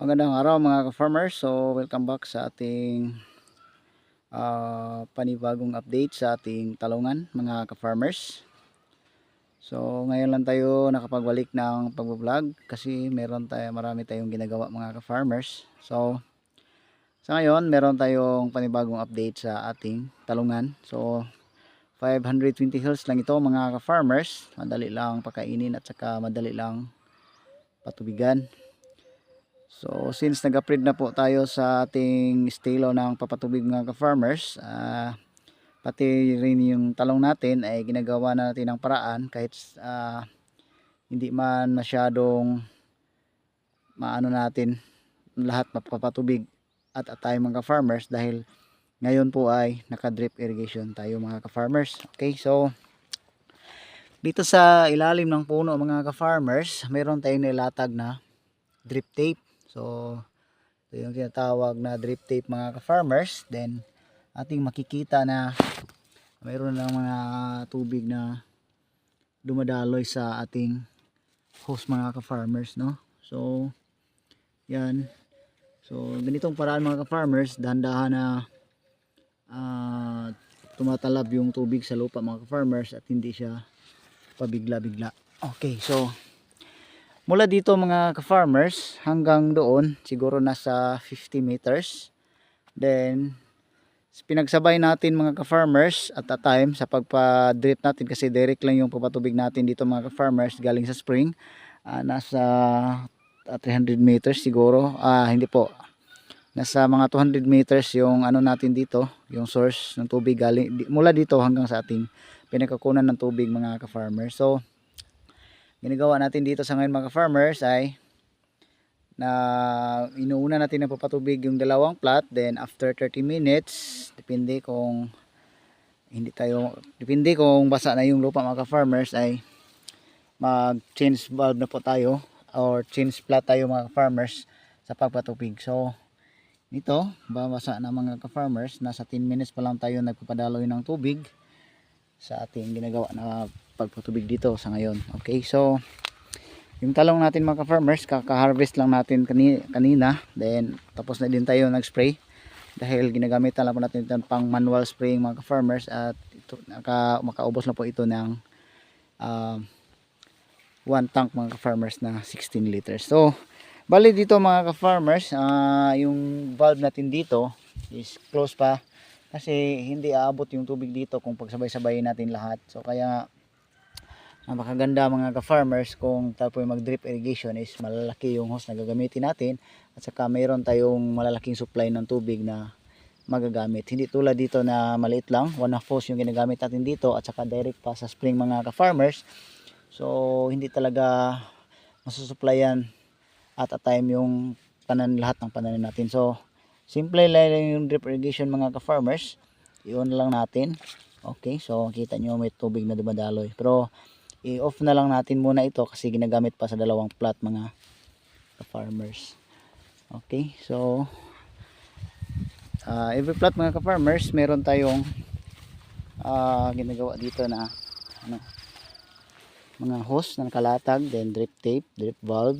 Magandang araw mga ka-farmers. So, welcome back sa ating ah, panibagong update sa ating talungan mga ka-farmers. So, ngayon lang tayo nakapagbalik ng pagbablog kasi meron tayo, marami tayong ginagawa mga ka-farmers. So, sa ngayon, meron tayong panibagong update sa ating talungan. So, 520 hills lang ito mga ka-farmers. Madali lang pakainin at saka madali lang patubigan. So since nag-upgrade na po tayo sa ating estilo ng papatubig mga ka-farmers, ah, pati rin yung talong natin ay ginagawa na natin ng paraan kahit ah, hindi man masyadong maano natin lahat mapapatubig at at tayo mga ka-farmers dahil ngayon po ay naka-drip irrigation tayo mga ka-farmers. Okay, so dito sa ilalim ng puno mga ka-farmers, mayroon tayong nilatag na drip tape. So, ito yung tinatawag na drip tape mga ka-farmers. Then, ating makikita na mayroon ng mga tubig na dumadaloy sa ating hose mga ka-farmers, no? So, yan. So, ganitong paraan mga ka-farmers, dahan-dahan na ah, tumatalab yung tubig sa lupa mga ka-farmers at hindi siya pabigla-bigla. Okay, so mula dito mga ka-farmers hanggang doon siguro nasa 50 meters. Then pinagsabay natin mga ka-farmers at a time sa pagpa-drip natin kasi direct lang yung papatubig natin dito mga ka-farmers galing sa spring. Ah, nasa ah, 300 meters siguro. Ah hindi po. Nasa mga 200 meters yung ano natin dito yung source ng tubig galing mula dito hanggang sa ating pinakakunan ng tubig mga ka-farmers. So ginagawa natin dito sa ngayon mga farmers ay na inuuna natin na papatubig yung dalawang plat then after 30 minutes depende kung hindi tayo depende kung basa na yung lupa mga farmers ay mag change valve na po tayo or change plat tayo mga farmers sa pagpatubig. So nito babasa na mga ka-farmers nasa 10 minutes pa lang tayo nagpapadaloy ng tubig sa ating ginagawa na pagpatubig dito sa ngayon. Okay, so yung talong natin mga ka-farmers, kaka-harvest lang natin kani kanina. Then tapos na din tayo nag-spray dahil ginagamit na lang po natin ito pang manual spraying mga ka-farmers at ito, naka, makaubos na po ito ng um, one tank mga ka-farmers na 16 liters. So, bali dito mga ka-farmers, ah, yung valve natin dito is close pa kasi hindi aabot yung tubig dito kung pagsabay-sabayin natin lahat. So, kaya napakaganda mga ka-farmers kung tayo po yung mag-drip irrigation is malalaki yung hose na gagamitin natin at saka mayroon tayong malalaking supply ng tubig na magagamit. Hindi tulad dito na maliit lang, one half hose yung ginagamit natin dito at saka direct pa sa spring mga ka-farmers. So hindi talaga masusupplyan at a time yung panan lahat ng pananim natin. So simple lang yung drip irrigation mga ka-farmers. Iyon lang natin. Okay, so kita nyo may tubig na dumadaloy. Pero i-off na lang natin muna ito kasi ginagamit pa sa dalawang plat mga ka-farmers. Okay, so ah, every plat mga ka-farmers meron tayong ah, ginagawa dito na ano, mga hose na nakalatag, then drip tape, drip valve.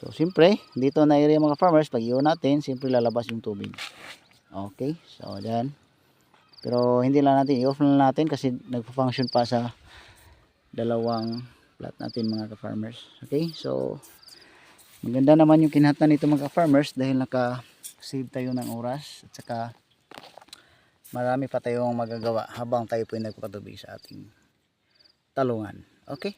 So, siyempre, dito na area mga farmers, pag iyon natin, siyempre lalabas yung tubig. Okay, so dyan. Pero hindi lang natin, i-off na natin kasi nagpo-function pa sa dalawang plat natin mga ka-farmers. Okay, so maganda naman yung kinahatan nito mga ka-farmers dahil naka-save tayo ng oras at saka marami pa tayong magagawa habang tayo po ay nagpapatubig sa ating talungan. Okay?